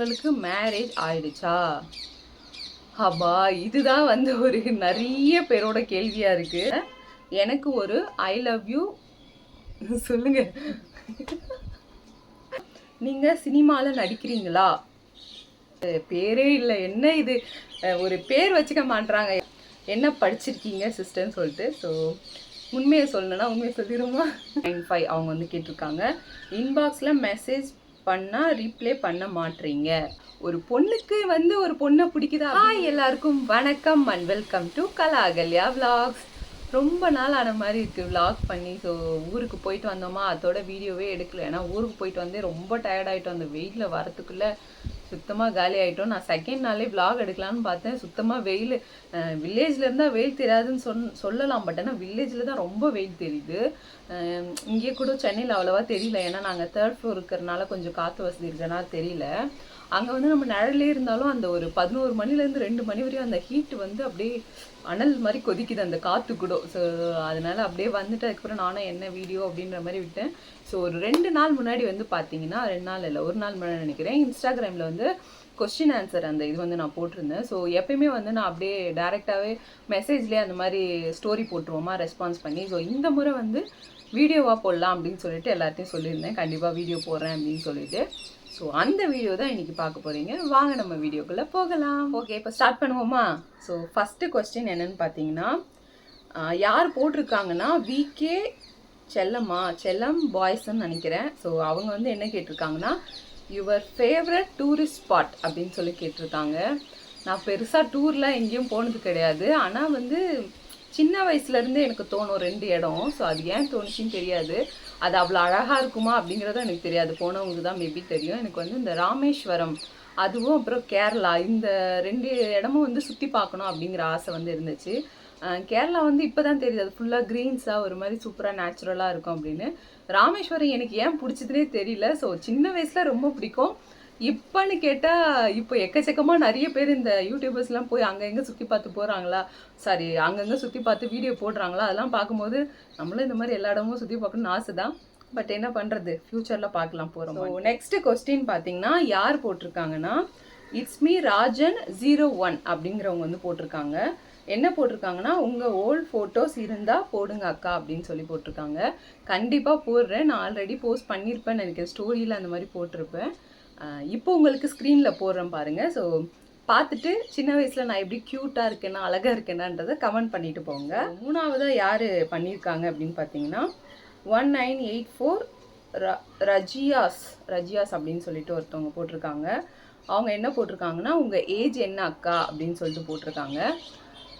உங்களுக்கு மேரேஜ் ஆயிடுச்சா? அப்பா இதுதான் வந்து ஒரு நிறைய பேரோட கேள்வியா இருக்கு. எனக்கு ஒரு ஐ லவ் யூ சொல்லுங்க. நீங்க சினிமால நடிக்கிறீங்களா? பேரே இல்லை என்ன இது? ஒரு பேர் வச்சுக்க மாட்றாங்க. என்ன படிச்சிருக்கீங்க சிஸ்டர்னு சொல்லிட்டு. ஸோ உண்மையை சொல்லணும்னா உண்மையை சொல்லிடுமா? நைன் ஃபைவ் அவங்க வந்து கேட்டிருக்காங்க. இன்பாக்ஸில் மெசேஜ் பண்ணால் ரீப்ளே பண்ண மாட்றீங்க. ஒரு பொண்ணுக்கு வந்து ஒரு பொண்ணை பிடிக்குதா ஹாய் எல்லாருக்கும் வணக்கம் and welcome to Kala vlogs ரொம்ப நாள் ஆன மாதிரி இருக்குது விலாக் பண்ணி. ஸோ ஊருக்கு போயிட்டு வந்தோமா அதோட வீடியோவே எடுக்கல. ஏன்னா ஊருக்கு போயிட்டு வந்தே ரொம்ப டயர்ட் ஆகிட்டோம் அந்த வெயிலில் வரத்துக்குள்ளே சுத்தமாக காலி ஆகிட்டோம் நான் செகண்ட் நாளே vlog எடுக்கலாம்னு பார்த்தேன். சுத்தமாக வெயில் வில்லேஜில் இருந்தால் வெயில் தெரியாதுன்னு சொன் சொல்லலாம். பட் ஆனால் வில்லேஜில் தான் ரொம்ப வெயில் தெரியுது. இங்கே கூட சென்னையில் அவ்வளோவா தெரியல. ஏன்னா நாங்கள் தேர்ட் ஃப்ளோர் இருக்கிறனால கொஞ்சம் காற்று வசதி இருக்கிறனால தெரியல. அங்கே வந்து நம்ம நிழலே இருந்தாலும் அந்த ஒரு பதினோரு மணிலேருந்து ரெண்டு மணி வரையும் அந்த ஹீட் வந்து அப்படியே அனல் மாதிரி கொதிக்குது அந்த காற்று கூட. ஸோ அதனால அப்படியே வந்துட்டு அதுக்கப்புறம் நானும் என்ன வீடியோ அப்படின்ற மாதிரி விட்டேன். ஸோ ஒரு ரெண்டு நாள் முன்னாடி வந்து பார்த்தீங்கன்னா ரெண்டு நாள் இல்லை ஒரு நாள் முன்னாடி நினைக்கிறேன் இன்ஸ்டாகிராமில் வந்து கொஸ்டின் ஆன்சர் அந்த இது வந்து நான் போட்டிருந்தேன். ஸோ எப்பயுமே வந்து நான் அப்படியே டேரெக்டாகவே மெசேஜ்லேயே அந்த மாதிரி ஸ்டோரி போட்டுருவோமா ரெஸ்பான்ஸ் பண்ணி. ஸோ இந்த முறை வந்து வீடியோவாக போடலாம் அப்படின்னு சொல்லிட்டு எல்லாத்தையும் சொல்லியிருந்தேன். கண்டிப்பாக வீடியோ போடுறேன் அப்படின்னு சொல்லிட்டு. ஸோ அந்த வீடியோ தான் இன்றைக்கி பார்க்க போகிறீங்க வாங்க நம்ம வீடியோக்குள்ளே போகலாம். ஓகே இப்போ ஸ்டார்ட் பண்ணுவோமா? ஸோ ஃபஸ்ட்டு கொஸ்டின் என்னன்னு பார்த்தீங்கன்னா யார் போட்டிருக்காங்கன்னா விகே செல்லம்மா செல்லம் பாய்ஸ்ன்னு நினைக்கிறேன். ஸோ அவங்க வந்து என்ன கேட்டிருக்காங்கன்னா யுவர் ஃபேவரட் டூரிஸ்ட் ஸ்பாட் அப்படின்னு சொல்லி கேட்டிருக்காங்க. நான் பெருசாக டூர்லாம் எங்கேயும் போனது கிடையாது. ஆனால் வந்து சின்ன வயசுலேருந்து எனக்கு தோணும் ரெண்டு இடம். ஸோ அது ஏன் தோணுச்சுன்னு தெரியாது. அது அவ்வளோ அழகாக இருக்குமா அப்படிங்கிறதும் எனக்கு தெரியாது. போனவங்களுக்கு தான் மேபி தெரியும். எனக்கு வந்து இந்த ராமேஸ்வரம் அதுவும் அப்புறம் கேரளா இந்த ரெண்டு இடமும் வந்து சுற்றி பார்க்கணும் அப்படிங்கிற ஆசை வந்து இருந்துச்சு. கேரளா வந்து இப்போ தான் தெரியுது. அது ஃபுல்லாக க்ரீன்ஸாக ஒரு மாதிரி சூப்பராக நேச்சுரலாக இருக்கும் அப்படின்னு. ராமேஸ்வரம் எனக்கு ஏன் பிடிச்சதுனே தெரியல. ஸோ சின்ன வயசில் ரொம்ப பிடிக்கும். இப்போன்னு கேட்டால் இப்போ எக்கச்சக்கமாக நிறைய பேர் இந்த யூடியூபர்ஸ்லாம் போய் அங்கங்கே சுற்றி பார்த்து போகிறாங்களா சாரி அங்கங்கே சுற்றி பார்த்து வீடியோ போடுறாங்களா? அதெல்லாம் பார்க்கும்போது நம்மளும் இந்த மாதிரி எல்லா இடமும் சுற்றி பார்க்கணும்னு ஆசை தான் பட் என்ன பண்ணுறது ஃப்யூச்சரில் பார்க்கலாம் போகிறோம் ஸோ நெக்ஸ்ட் கொஸ்டின் பார்த்தீங்கன்னா யார் போட்டிருக்காங்கன்னா it's me Rajan zero one அப்படிங்கிறவங்க வந்து போட்டிருக்காங்க. என்ன போட்டிருக்காங்கன்னா உங்கள் ஓல்ட் ஃபோட்டோஸ் இருந்தால் போடுங்க அக்கா அப்படின்னு சொல்லி போட்டிருக்காங்க. கண்டிப்பாக போடுறேன். நான் ஆல்ரெடி போஸ்ட் பண்ணியிருப்பேன் நினைக்கிறேன். ஸ்டோரியில் அந்த மாதிரி போட்டிருப்பேன். இப்போ உங்களுக்கு ஸ்க்ரீனில் போடுறேன் பாருங்கள் ஸோ பார்த்துட்டு சின்ன வயசில் நான் எப்படி க்யூட்டாக இருக்கேனா அழகாக இருக்கேனான்றதை கமெண்ட் பண்ணிட்டு போங்க. மூணாவதாக யார் பண்ணியிருக்காங்க அப்படின்னு பார்த்தீங்கன்னா ஒன் நைன் எயிட் ஃபோர் ர ரஜியாஸ் ரஜியாஸ் அப்படின்னு சொல்லிட்டு ஒருத்தவங்க போட்டிருக்காங்க. அவங்க என்ன போட்டிருக்காங்கன்னா உங்கள் ஏஜ் என்ன அக்கா அப்படின்னு சொல்லிட்டு போட்டிருக்காங்க.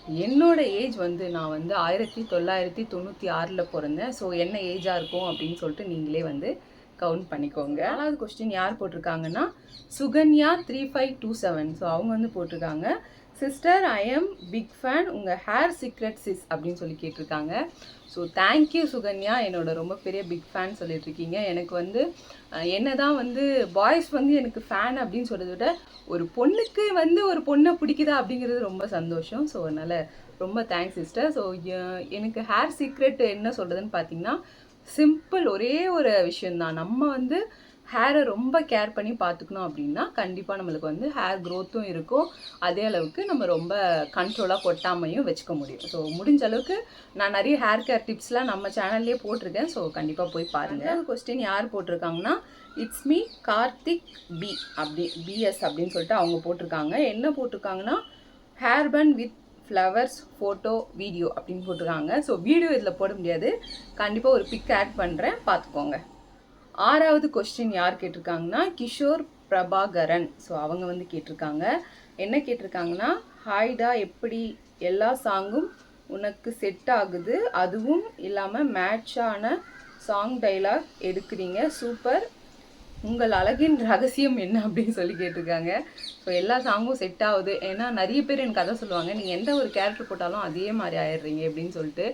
என்னோட ஏஜ் வந்து நான் வந்து ஆயிரத்தி தொள்ளாயிரத்தி தொண்ணூற்றி ஆறில் பிறந்தேன். ஸோ என்ன ஏஜாக இருக்கும் அப்படின்னு சொல்லிட்டு நீங்களே வந்து கவுண்ட் பண்ணிக்கோங்க. நாலாவது கொஸ்டின் யார் போட்டிருக்காங்கன்னா Sukanya three five two seven so அவங்க வந்து போட்டிருக்காங்க. Sister I am big fan உங்கள் ஹேர் சீக்ரெட் சிஸ் அப்படின்னு சொல்லி கேட்டிருக்காங்க. ஸோ தேங்க்யூ சுகன்யா என்னோட ரொம்ப பெரிய பிக் ஃபேன் சொல்லிட்டுருக்கீங்க எனக்கு வந்து என்ன தான் வந்து பாய்ஸ் வந்து எனக்கு ஃபேன் அப்படின்னு சொல்கிறத விட ஒரு பொண்ணுக்கு வந்து ஒரு பொண்ணை பிடிக்குதா அப்படிங்கிறது ரொம்ப சந்தோஷம். ஸோ அதனால் ரொம்ப தேங்க்ஸ் சிஸ்டர் ஸோ எனக்கு ஹேர் சீக்ரெட் என்ன சொல்கிறதுன்னு பார்த்தீங்கன்னா சிம்பிள் ஒரே ஒரு விஷயந்தான் நம்ம வந்து ஹேரை ரொம்ப கேர் பண்ணி பார்த்துக்கணும் அப்படின்னா கண்டிப்பாக நம்மளுக்கு வந்து ஹேர் க்ரோத்தும் இருக்கும். அதே அளவுக்கு நம்ம ரொம்ப கண்ட்ரோலாக கொட்டாமையும் வச்சுக்க முடியும். ஸோ முடிஞ்ச அளவுக்கு நான் நிறைய ஹேர் கேர் டிப்ஸ்லாம் நம்ம சேனல்லே போட்டிருக்கேன். ஸோ கண்டிப்பாக போய் பாருங்கள் கொஸ்டின் யார் போட்டிருக்காங்கன்னா இட்ஸ் மீ கார்த்திக் பி அப்படி பிஎஸ் அப்படின்னு சொல்லிட்டு அவங்க போட்டிருக்காங்க. என்ன போட்டிருக்காங்கன்னா hair bun with flowers photo video அப்படின்னு போட்டிருக்காங்க. ஸோ வீடியோ இதில் போட முடியாது. கண்டிப்பாக ஒரு பிக் ஆட் பண்ணுறேன் பார்த்துக்கோங்க. ஆறாவது கொஸ்டின் யார் கேட்டிருக்காங்கன்னா கிஷோர் பிரபாகரன். ஸோ அவங்க வந்து கேட்டிருக்காங்க. என்ன கேட்டிருக்காங்கன்னா ஹாய்டா எப்படி எல்லா சாங்கும் உனக்கு செட் ஆகுது? அதுவும் இல்லாமல் மேட்சான சாங் டைலாக் எடுக்கிறீங்க. சூப்பர். உங்கள் அழகின் ரகசியம் என்ன? அப்படின்னு சொல்லி கேட்டிருக்காங்க. ஸோ எல்லா சாங்கும் செட் ஆகுது. ஏன்னா நிறைய பேர் எனக்கு கதை சொல்லுவாங்க நீங்கள் எந்த ஒரு கேரக்டர் போட்டாலும் அதே மாதிரி ஆயிடுறீங்க அப்படின்னு சொல்லிட்டு.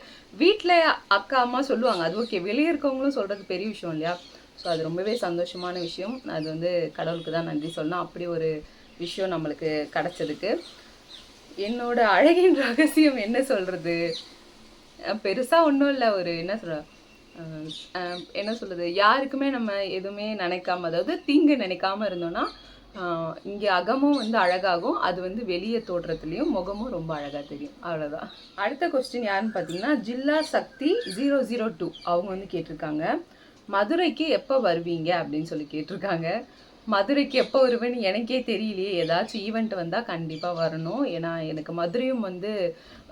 வீட்டில் அக்கா அம்மா சொல்லுவாங்க. அது ஓகே வெளியே இருக்கவங்களும் சொல்கிறது பெரிய விஷயம் இல்லையா? ஸோ அது ரொம்பவே சந்தோஷமான விஷயம். அது வந்து கடவுளுக்கு தான் நன்றி சொல்லணும். அப்படி ஒரு விஷயம் நம்மளுக்கு கிடச்சதுக்கு. என்னோட அழகின் ரகசியம் என்ன சொல்கிறது பெருசாக ஒன்றும் இல்லை. ஒரு என்ன சொல்ற? என்ன சொல்கிறது யாருக்குமே நம்ம எதுவுமே நினைக்காம அதாவது தீங்கு நினைக்காம இருந்தோம்னா இங்கே அகமும் வந்து அழகாகும். அது வந்து வெளியே தோற்றத்துலேயும் முகமும் ரொம்ப அழகாக தெரியும். அவ்வளோதான் அடுத்த கொஸ்டின் யாருன்னு பார்த்தீங்கன்னா Jilla Sakthi zero zero two அவங்க வந்து கேட்டிருக்காங்க. மதுரைக்கு எப்போ வருவீங்க அப்படின்னு சொல்லி கேட்டிருக்காங்க. மதுரைக்கு எப்போ வருவேன்னு எனக்கே தெரியலையே. ஏதாச்சும் ஈவெண்ட் வந்தால் கண்டிப்பாக வரணும். ஏன்னா எனக்கு மதுரையும் வந்து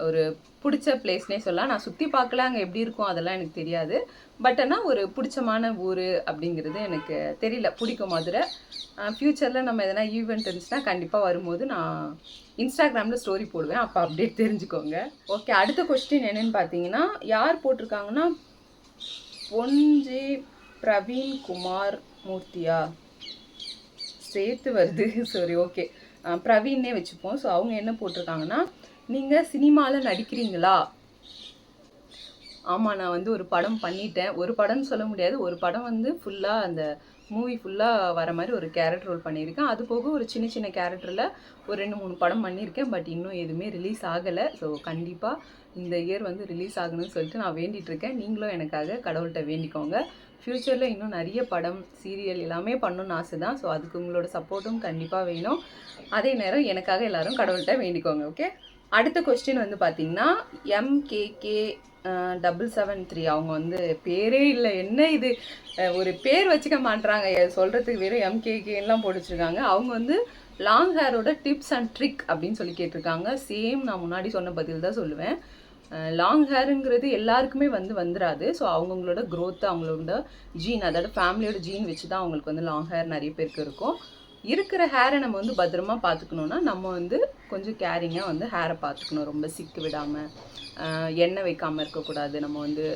ஒரு பிடிச்ச பிளேஸ்னே சொல்லலாம். நான் சுற்றி பார்க்கல அங்கே எப்படி இருக்கும் அதெல்லாம் எனக்கு தெரியாது. பட் ஆனால் ஒரு பிடிச்சமான ஊர் அப்படிங்கிறது எனக்கு தெரியல. பிடிக்கும் மதுரை. ஃப்யூச்சரில் நம்ம எதனா ஈவெண்ட் இருந்துச்சுன்னா கண்டிப்பாக வரும்போது நான் இன்ஸ்டாகிராமில் ஸ்டோரி போடுவேன். அப்போ அப்டேட் தெரிஞ்சுக்கோங்க. ஓகே அடுத்த கொஸ்டின் என்னென்னு பார்த்தீங்கன்னா யார் போட்டிருக்காங்கன்னா பொன்ஜே பிரவீன் குமார் மூர்த்தியா? சேர்த்து வருது. சரி ஓகே பிரவீன்னே வச்சுப்போம். ஸோ அவங்க என்ன போட்டிருக்காங்கன்னா நீங்கள் சினிமாவில் நடிக்கிறீங்களா? ஆமாம் நான் வந்து ஒரு படம் பண்ணிட்டேன். ஒரு படம்னு சொல்ல முடியாது. ஒரு படம் வந்து ஃபுல்லாக அந்த மூவி ஃபுல்லாக வர மாதிரி ஒரு கேரக்டர் ரோல் பண்ணியிருக்கேன். அது போக ஒரு சின்ன சின்ன கேரக்டரில் ஒரு ரெண்டு மூணு படம் பண்ணியிருக்கேன். பட் இன்னும் எதுவுமே ரிலீஸ் ஆகலை. ஸோ கண்டிப்பாக இந்த இயர் வந்து ரிலீஸ் ஆகணும்னு சொல்லிட்டு நான் வேண்டிகிட்டு இருக்கேன். நீங்களும் எனக்காக கடவுள்கிட்ட வேண்டிக்கோங்க. ஃப்யூச்சரில் இன்னும் நிறைய படம் சீரியல் எல்லாமே பண்ணணும்னு ஆசை தான் ஸோ அதுக்கு உங்களோட சப்போர்ட்டும் கண்டிப்பாக வேணும். அதே நேரம் எனக்காக எல்லோரும் கடவுள்கிட்ட வேண்டிக்கோங்க ஓகே அடுத்த கொஸ்டின் வந்து பார்த்திங்கன்னா எம்கேகே டபுள் செவன் த்ரீ அவங்க வந்து பேரே இல்லை. என்ன இது? ஒரு பேர் வச்சுக்க மாட்றாங்க. சொல்கிறதுக்கு சொல்றதுக்கு வெறும் எம்கேகேலாம் போட்டு வச்சுருக்காங்க அவங்க வந்து லாங் ஹேரோட டிப்ஸ் அண்ட் ட்ரிக் அப்படின்னு சொல்லி கேட்டிருக்காங்க சேம் நான் முன்னாடி சொன்ன பதில் தான் சொல்லுவேன். லாங் ஹேருங்கிறது எல்லாருக்குமே வந்து வந்துடாது ஸோ அவங்கவுங்களோட க்ரோத் அவங்களோட ஜீன் அதாவது ஃபேமிலியோட ஜீன் வச்சு தான் அவங்களுக்கு வந்து லாங் ஹேர் நிறைய பேருக்கு இருக்கும். இருக்கிற ஹேரை நம்ம வந்து பத்திரமா பார்த்துக்கணுன்னா நம்ம வந்து கொஞ்சம் கேரிங்காக வந்து ஹேரை பார்த்துக்கணும். ரொம்ப சிக்கு விடாமல் எண்ணெய் வைக்காமல் இருக்கக்கூடாது. நம்ம வந்து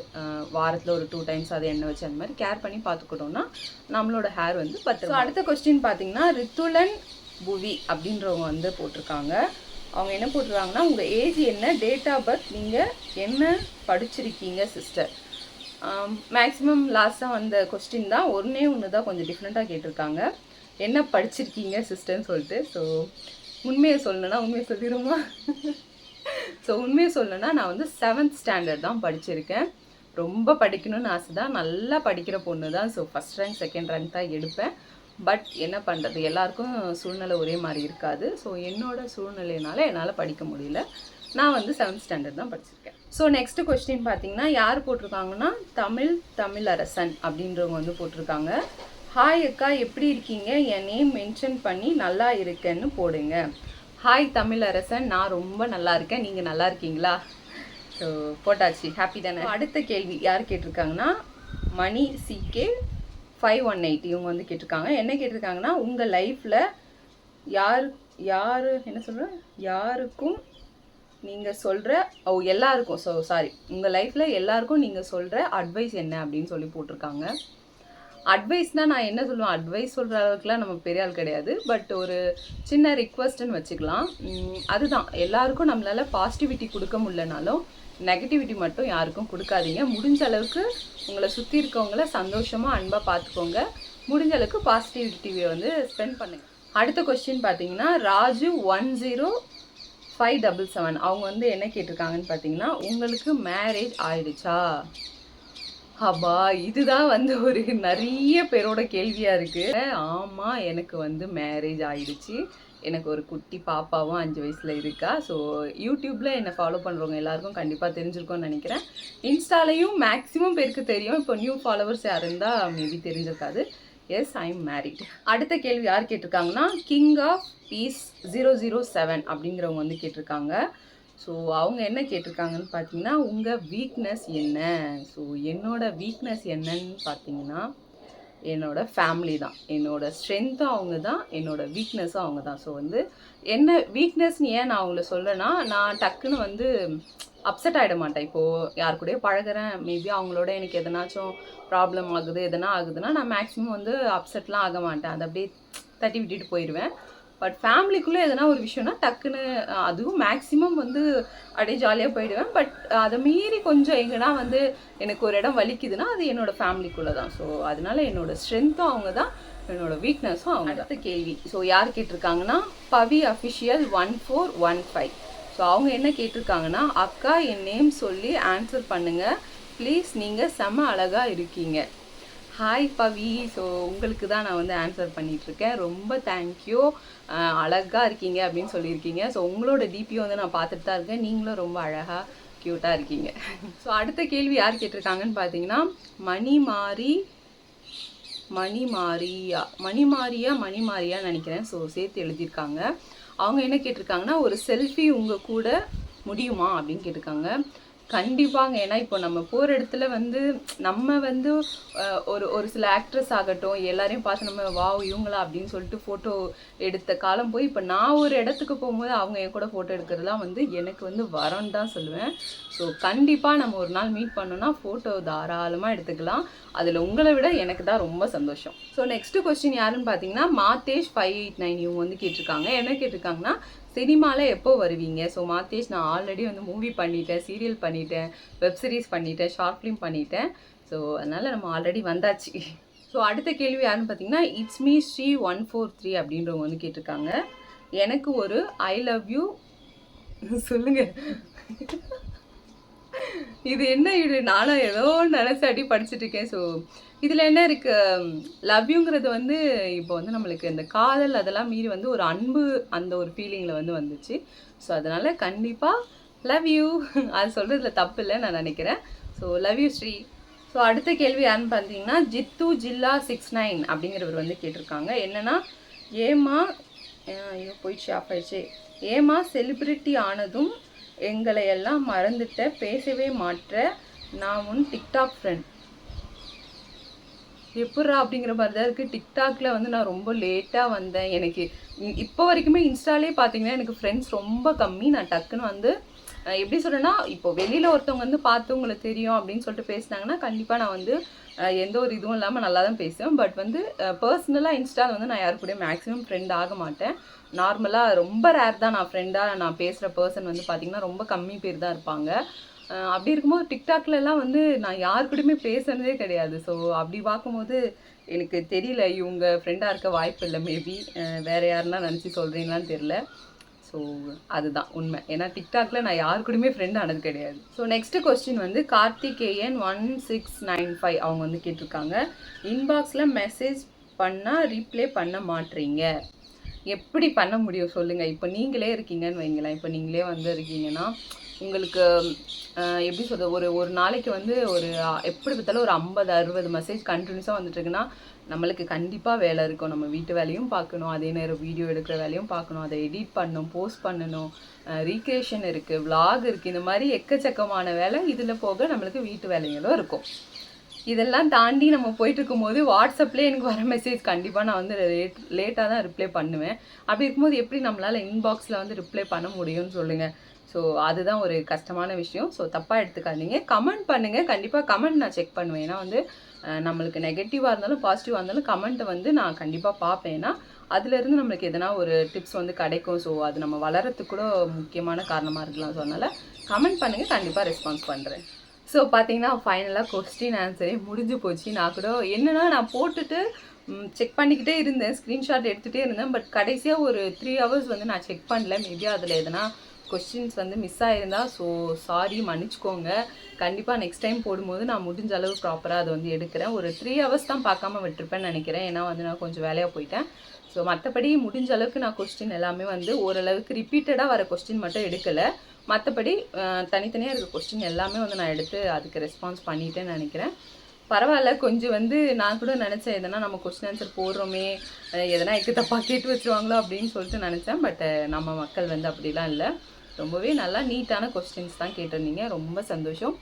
வாரத்தில் ஒரு டூ டைம்ஸ் அதை எண்ணெய் வச்சு அந்த மாதிரி கேர் பண்ணி பார்த்துக்கிட்டோம்னா நம்மளோட ஹேர் வந்து பத்திரம் அடுத்த கொஸ்டின் பார்த்தீங்கன்னா ரித்துலன் புவி அப்படின்றவங்க வந்து போட்டிருக்காங்க. அவங்க என்ன போட்டிருக்காங்கன்னா உங்கள் ஏஜ் என்ன டேட் ஆஃப் பர்த் நீங்கள் என்ன படிச்சிருக்கீங்க சிஸ்டர் மேக்ஸிமம் லாஸ்ட்டாக வந்த கொஸ்டின் தான். ஒன்றே ஒன்று தான் கொஞ்சம் டிஃப்ரெண்ட்டாக கேட்டிருக்காங்க. என்ன படிச்சிருக்கீங்க சிஸ்டர்னு சொல்லிட்டு. ஸோ உண்மையை சொல்லணும்னா உண்மையை சொல்லிடுமா ஸோ உண்மையை சொல்லணும்னா நான் வந்து செவன்த் ஸ்டாண்டர்ட் தான் படிச்சிருக்கேன். ரொம்ப படிக்கணும்னு ஆசை தான். நல்லா படிக்கிற பொண்ணு தான். So first rank second rank தான் எடுப்பேன். பட் என்ன பண்ணுறது எல்லாருக்கும் சூழ்நிலை ஒரே மாதிரி இருக்காது. ஸோ என்னோட சூழ்நிலையினால என்னால் படிக்க முடியல. நான் வந்து செவன்த் ஸ்டாண்டர்ட் தான் படிச்சிருக்கேன். ஸோ நெக்ஸ்ட் கொஸ்டின் பார்த்தீங்கன்னா யார் போட்டிருக்காங்கன்னா தமிழ் தமிழரசன் அப்படின்றவங்க வந்து போட்டிருக்காங்க. ஹாய் அக்கா எப்படி இருக்கீங்க? என் நேம் மென்ஷன் பண்ணி நல்லா இருக்கேன்னு போடுங்க. ஹாய் தமிழரசன் நான் ரொம்ப நல்லா இருக்கேன். நீங்கள் நல்லா இருக்கீங்களா? ஸோ போட்டாச்சு. ஹாப்பி தானே? அடுத்த கேள்வி யார் கேட்டிருக்காங்கன்னா Mani CK five one eight இவங்க வந்து கேட்டிருக்காங்க. என்ன கேட்டிருக்காங்கன்னா உங்கள் லைஃப்பில் யார் யார் என்ன சொல்கிறேன் யாருக்கும் நீங்கள் சொல்கிற ஓ எல்லாருக்கும் ஸோ சாரி உங்கள் லைஃப்பில் எல்லாருக்கும் நீங்கள் சொல்கிற அட்வைஸ் என்ன அப்படின்னு சொல்லி போட்டிருக்காங்க. அட்வைஸ்னால் நான் என்ன சொல்லுவேன்? அட்வைஸ் சொல்கிற அளவுக்குலாம் நம்ம பெரிய ஆள் கிடையாது. பட் ஒரு சின்ன ரிக்வஸ்ட்னு வச்சுக்கலாம். அதுதான். எல்லாருக்கும் நம்மளால் பாசிட்டிவிட்டி கொடுக்க முடியலனாலும் நெகட்டிவிட்டி மட்டும் யாருக்கும் கொடுக்காதீங்க. முடிஞ்ச அளவுக்கு உங்களை சுற்றி இருக்கவங்கள சந்தோஷமாக அன்பாக பார்த்துக்கோங்க. முடிஞ்ச அளவுக்கு பாசிட்டிவிட்டியை வந்து ஸ்பெண்ட் பண்ணுங்கள் அடுத்த கொஸ்டின் பார்த்தீங்கன்னா Raju one zero five double seven அவங்க வந்து என்ன கேட்டிருக்காங்கன்னு பார்த்தீங்கன்னா உங்களுக்கு மேரேஜ் ஆயிடுச்சா? அப்பா இதுதான் வந்து ஒரு நிறைய பேரோட கேள்வியா இருக்கு. ஆமா எனக்கு வந்து மேரேஜ் ஆயிடுச்சு. எனக்கு ஒரு குட்டி பாப்பாவும் அஞ்சு வயசில் இருக்கா. ஸோ யூடியூப்பில் என்னை ஃபாலோ பண்ணுறவங்க எல்லாருக்கும் கண்டிப்பாக தெரிஞ்சிருக்கும்னு நினைக்கிறேன். இன்ஸ்டாலையும் மேக்ஸிமம் பேருக்கு தெரியும். இப்போ நியூ ஃபாலோவர்ஸ் யார் இருந்தால் மேபி தெரிஞ்சிருக்காது. எஸ் ஐ எம் மேரிட் அடுத்த கேள்வி யார் கேட்டிருக்காங்கன்னா king of peace zero zero seven அப்படிங்கிறவங்க வந்து கேட்டிருக்காங்க. ஸோ அவங்க என்ன கேட்டிருக்காங்கன்னு பார்த்தீங்கன்னா உங்கள் வீக்னஸ் என்ன? ஸோ என்னோடய வீக்னஸ் என்னன்னு பார்த்தீங்கன்னா என்னோட ஃபேமிலி தான். என்னோடய ஸ்ட்ரென்த்தும் அவங்க தான் என்னோட வீக்னஸும் அவங்க தான். ஸோ வந்து என்ன வீக்னஸ்னு ஏன் நான் அவங்கள சொல்கிறேன்னா நான் டக்குன்னு வந்து அப்செட் ஆகிட மாட்டேன். இப்போது யார் கூடயோ பழகுறேன். மேபி அவங்களோட எனக்கு எதனாச்சும் ப்ராப்ளம் ஆகுது எதனா ஆகுதுன்னா நான் மேக்ஸிமம் வந்து அப்செட்லாம் ஆக மாட்டேன். அதை அப்படியே தட்டி விட்டுட்டு போயிடுவேன் பட் ஃபேமிலிக்குள்ளே எதனா ஒரு விஷயம்னா டக்குன்னு அதுவும் மேக்ஸிமம் வந்து அப்படியே ஜாலியாக போயிடுவேன். பட் அதை மீறி கொஞ்சம் எங்கன்னா வந்து எனக்கு ஒரு இடம் வலிக்குதுன்னா அது என்னோட ஃபேமிலிக்குள்ளே தான். ஸோ அதனால என்னோட ஸ்ட்ரென்த்தும் அவங்க தான் என்னோட வீக்னஸும் அவங்க அடுத்த கேள்வி. ஸோ யார் கேட்டிருக்காங்கன்னா Pavi official one four one five so அவங்க என்ன கேட்டிருக்காங்கன்னா அக்கா என் நேம் சொல்லி ஆன்சர் பண்ணுங்க. ப்ளீஸ் நீங்கள் செம அழகாக இருக்கீங்க. ஹாய் பவி ஸோ உங்களுக்கு தான் நான் வந்து ஆன்சர் பண்ணிகிட்ருக்கேன் ரொம்ப தேங்க்யூ அழகாக இருக்கீங்க அப்படின்னு சொல்லியிருக்கீங்க. ஸோ உங்களோட டிபியும் வந்து நான் பார்த்துட்டு தான் இருக்கேன். நீங்களும் ரொம்ப அழகாக க்யூட்டாக இருக்கீங்க. ஸோ அடுத்த கேள்வி யார் கேட்டிருக்காங்கன்னு பார்த்தீங்கன்னா மணி மாறி மணி மாறியா மணி மாறியா மணி மாறியா நினைக்கிறேன். ஸோ சேர்த்து எழுதியிருக்காங்க. அவங்க என்ன கேட்டிருக்காங்கன்னா ஒரு செல்ஃபி உங்கள் கூட முடியுமா அப்படின்னு கேட்டிருக்காங்க. கண்டிப்பாங்க. ஏன்னா இப்போ நம்ம போகிற இடத்துல வந்து நம்ம வந்து ஒரு ஒரு சில ஆக்ட்ரஸ் ஆகட்டும் எல்லாரையும் பார்த்து நம்ம வாவ் இவங்களா? அப்படின்னு சொல்லிட்டு ஃபோட்டோ எடுத்த காலம் போய் இப்போ நான் ஒரு இடத்துக்கு போகும்போது அவங்க என் கூட ஃபோட்டோ எடுக்கிறதுலாம் வந்து எனக்கு வந்து வரம்னு தான் சொல்லுவேன். ஸோ கண்டிப்பாக நம்ம ஒரு நாள் மீட் பண்ணோன்னா ஃபோட்டோ தாராளமாக எடுத்துக்கலாம். அதில் உங்களை விட எனக்கு தான் ரொம்ப சந்தோஷம். ஸோ நெக்ஸ்ட்டு கொஸ்டின் யாருன்னு பார்த்தீங்கன்னா மாத்தேஷ் ஃபைவ் எயிட் நைன் இவங்க வந்து கேட்டிருக்காங்க. என்ன கேட்டிருக்காங்கன்னா சினிமாவில் எப்போ வருவீங்க? ஸோ மாத்தேஷ் நான் ஆல்ரெடி வந்து மூவி பண்ணிட்டேன் சீரியல் பண்ணிட்டேன் வெப் சீரிஸ் பண்ணிட்டேன் ஷார்ட் ஃபிலிம் பண்ணிட்டேன். ஸோ அதனால் நம்ம ஆல்ரெடி வந்தாச்சு. ஸோ அடுத்த கேள்வி யாருன்னு பார்த்தீங்கன்னா it's me Sri one four three அப்படின்றவங்க வந்து கேட்டிருக்காங்க. எனக்கு ஒரு ஐ லவ் யூ சொல்லுங்க. இது என்ன இது? நானும் ஏதோ நினச்சாட்டி படிச்சுட்டு இருக்கேன். ஸோ இதில் என்ன இருக்குது லவ்யூங்கிறது வந்து இப்போ வந்து நம்மளுக்கு இந்த காதல் அதெல்லாம் மீறி வந்து ஒரு அன்பு அந்த ஒரு ஃபீலிங்கில் வந்து வந்துச்சு. ஸோ அதனால் கண்டிப்பாக லவ் யூ அது சொல்கிறதுல தப்பு இல்லை நான் நினைக்கிறேன். So love you Sri so அடுத்த கேள்வி யாருன்னு பார்த்தீங்கன்னா ஜித்து ஜில்லா சிக்ஸ் நைன் அப்படிங்கிறவர் வந்து கேட்டிருக்காங்க. என்னன்னா ஏமா ஐயோ போயிடுச்சு ஆஃப் ஆயிடுச்சு. ஏமா செலிப்ரிட்டி ஆனதும் எங்களை எல்லாம் மறந்துட்ட பேசவே மாற்ற நான் உன் டிக்டாக் ஃப்ரெண்ட் எப்பட்றா அப்படிங்கிற மாதிரி தான் இருக்குது டிக்டாக்ல வந்து நான் ரொம்ப லேட்டாக வந்தேன். எனக்கு இப்போ வரைக்குமே இன்ஸ்டாலே பார்த்தீங்கன்னா எனக்கு ஃப்ரெண்ட்ஸ் ரொம்ப கம்மி. நான் டக்குன்னு வந்து எப்படி சொல்கிறேன்னா இப்போ வெளியில் ஒருத்தவங்க வந்து பார்த்து உங்களுக்கு தெரியும் அப்படின்னு சொல்லிட்டு பேசினாங்கன்னா கண்டிப்பாக நான் வந்து எந்த ஒரு இதுவும் இல்லாமல் நல்லா தான் பேசுவேன். பட் வந்து பர்சனலாக இன்ஸ்டாவில் வந்து நான் யாரு கூடயும் மேக்ஸிமம் ஃப்ரெண்ட் ஆக மாட்டேன். நார்மலாக ரொம்ப ரேர் தான் நான் ஃப்ரெண்டாக நான் பேசுகிற பர்சன் வந்து பார்த்திங்கன்னா ரொம்ப கம்மி பேர் தான் இருப்பாங்க. அப்படி இருக்கும்போது டிக்டாக்லலாம் வந்து நான் யார் கூடயுமே பேசுனதே கிடையாது. ஸோ அப்படி பார்க்கும்போது எனக்கு தெரியல இவங்க ஃப்ரெண்டாக இருக்க வாய்ப்பு இல்லை மேபி வேறு யாருன்னா நினச்சி சொல்கிறீங்களான்னு தெரியல. ஸோ அதுதான் உண்மை. ஏன்னா டிக்டாக்ல நான் யார் கூடயுமே ஃப்ரெண்ட் ஆனது கிடையாது. ஸோ நெக்ஸ்ட் கொஸ்டின் வந்து Karthikeyan one six nine five அவங்க வந்து கேட்டிருக்காங்க. இன்பாக்ஸில் மெசேஜ் பண்ணால் ரீப்ளே பண்ண மாட்றீங்க. எப்படி பண்ண முடியும் சொல்லுங்கள் இப்போ நீங்களே இருக்கீங்கன்னு வைங்களேன். இப்போ நீங்களே வந்து இருக்கீங்கன்னா உங்களுக்கு எப்படி சொல்கிறது ஒரு ஒரு நாளைக்கு வந்து ஒரு எப்படி பார்த்தாலும் ஒரு ஐம்பது அறுபது மெசேஜ் கண்டினியூஸாக வந்துட்டுருக்குன்னா நம்மளுக்கு கண்டிப்பாக வேலை இருக்கும். நம்ம வீட்டு வேலையும் பார்க்கணும். அதே நேரம் வீடியோ எடுக்கிற வேலையும் பார்க்கணும். அதை எடிட் பண்ணணும் போஸ்ட் பண்ணணும். ரீக்ரியேஷன் இருக்குது விலாக் இருக்குது இந்த மாதிரி எக்கச்சக்கமான வேலை இதில் போக நம்மளுக்கு வீட்டு வேலைகளும் இருக்கும். இதெல்லாம் தாண்டி நம்ம போயிட்டு இருக்கும்போது வாட்ஸ்அப்லேயே எனக்கு வர மெசேஜ் கண்டிப்பாக நான் வந்து லேட் லேட்டாக தான் ரிப்ளை பண்ணுவேன். அப்படி இருக்கும்போது எப்படி நம்மளால் இன்பாக்ஸில் வந்து ரிப்ளை பண்ண முடியும்னு சொல்லுங்கள் ஸோ அதுதான் ஒரு கஷ்டமான விஷயம். ஸோ தப்பாக எடுத்துக்காதீங்க. கமெண்ட் பண்ணுங்கள் கண்டிப்பாக கமெண்ட் நான் செக் பண்ணுவேன். ஏன்னா வந்து நம்மளுக்கு நெகட்டிவாக இருந்தாலும் பாசிட்டிவாக இருந்தாலும் கமெண்ட்டை வந்து நான் கண்டிப்பாக பார்ப்பேன். ஏன்னா அதுலேருந்து நம்மளுக்கு எதனா ஒரு டிப்ஸ் வந்து கிடைக்கும். ஸோ அது நம்ம வளரத்துக்கு கூட முக்கியமான காரணமாக இருக்கலாம். ஸோ அதனால் கமெண்ட் பண்ணுங்கள் கண்டிப்பாக ரெஸ்பான்ஸ் பண்ணுறேன் ஸோ பார்த்தீங்கன்னா ஃபைனலாக கொஸ்டின் ஆன்சரே முடிஞ்சு போச்சு. நான் கூட என்னன்னா நான் போட்டுட்டு செக் பண்ணிக்கிட்டே இருந்தேன். ஸ்க்ரீன்ஷாட் எடுத்துகிட்டே இருந்தேன். பட் கடைசியாக ஒரு த்ரீ ஹவர்ஸ் வந்து நான் செக் பண்ணல. மேபி அதில் எதனா கொஸ்டின்ஸ் வந்து மிஸ் ஆயிருந்தா ஸோ சாரி மன்னிச்சுக்கோங்க. கண்டிப்பாக நெக்ஸ்ட் டைம் போடும்போது நான் முடிஞ்ச அளவு ப்ராப்பராக அதை வந்து எடுக்கிறேன். ஒரு த்ரீ ஹவர்ஸ் தான் பார்க்காம விட்டுருப்பேன்னு நினைக்கிறேன். ஏன்னா வந்து நான் கொஞ்சம் வேலையாக போயிட்டேன். ஸோ மற்றபடி முடிஞ்ச அளவுக்கு நான் கொஸ்டின் எல்லாமே வந்து ஓரளவுக்கு ரிப்பீட்டடாக வர கொஸ்டின் மட்டும் எடுக்கலை. மற்றபடி தனித்தனியாக இருக்க கொஸ்டின் எல்லாமே வந்து நான் எடுத்து அதுக்கு ரெஸ்பான்ஸ் பண்ணிட்டேன்னு நினைக்கிறேன். பரவாயில்ல கொஞ்சம் வந்து நான் கூட நினச்சேன் எதனா நம்ம கொஸ்டின் ஆன்சர் போடுறோமே எதனா எக்கு தப்பாக கேட்டு வச்சுருவாங்களோ அப்படின்னு சொல்லிட்டு நினச்சேன். பட் நம்ம மக்கள் வந்து அப்படிலாம் இல்லை. ரொம்பவே நல்லா நீட்டான கொஸ்டின்ஸ் தான் கேட்டிருந்தீங்க. ரொம்ப சந்தோஷம்.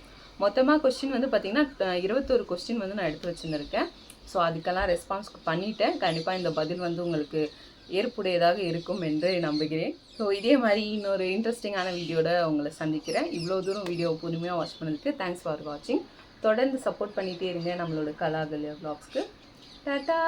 மொத்தமாக கொஸ்டின் வந்து பார்த்திங்கன்னா இருபத்தொரு கொஸ்டின் வந்து நான் எடுத்து வச்சுருந்துருக்கேன். ஸோ அதுக்கெல்லாம் ரெஸ்பான்ஸ் பண்ணிவிட்டேன் கண்டிப்பாக இந்த பதில் வந்து உங்களுக்கு ஏற்புடையதாக இருக்கும் என்று நம்புகிறேன். ஸோ இதே மாதிரி இன்னொரு இன்ட்ரெஸ்டிங்கான வீடியோட உங்களை சந்திக்கிறேன். இவ்வளோ தூரம் வீடியோ பொறுமையாக வாட்ச் பண்ணதுக்கு தேங்க்ஸ் ஃபார் வாட்சிங் தொடர்ந்து சப்போர்ட் பண்ணிகிட்டே இருங்க நம்மளோட கலாகல்யா வ்ளாக்ஸ்க்கு டாட்டா